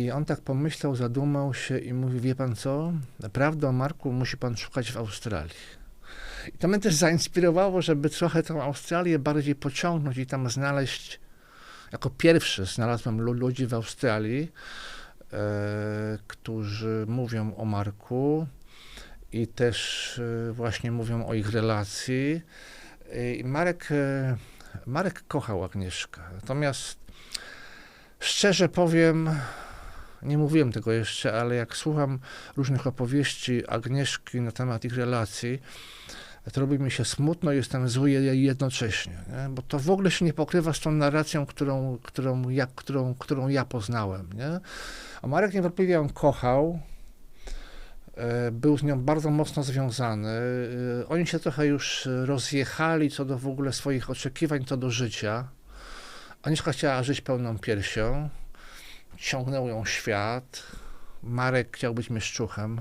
I on tak pomyślał, zadumał się i mówi, wie pan co, naprawdę o Marku musi pan szukać w Australii. I to mnie też zainspirowało, żeby trochę tą Australię bardziej pociągnąć i tam znaleźć, jako pierwszy znalazłem lu- ludzi w Australii, e, którzy mówią o Marku i też e, właśnie mówią o ich relacji. E, I Marek, e, Marek kochał Agnieszkę. Natomiast szczerze powiem, nie mówiłem tego jeszcze, ale jak słucham różnych opowieści Agnieszki na temat ich relacji, to robi mi się smutno jestem zły je- jednocześnie, nie? bo to w ogóle się nie pokrywa z tą narracją, którą, którą, ja, którą, którą ja poznałem. Nie? A Marek niewątpliwie ją kochał, e, był z nią bardzo mocno związany. E, Oni się trochę już rozjechali co do w ogóle swoich oczekiwań co do życia. Aniszka chciała żyć pełną piersią, ciągnął ją świat. Marek chciał być mieszczuchem.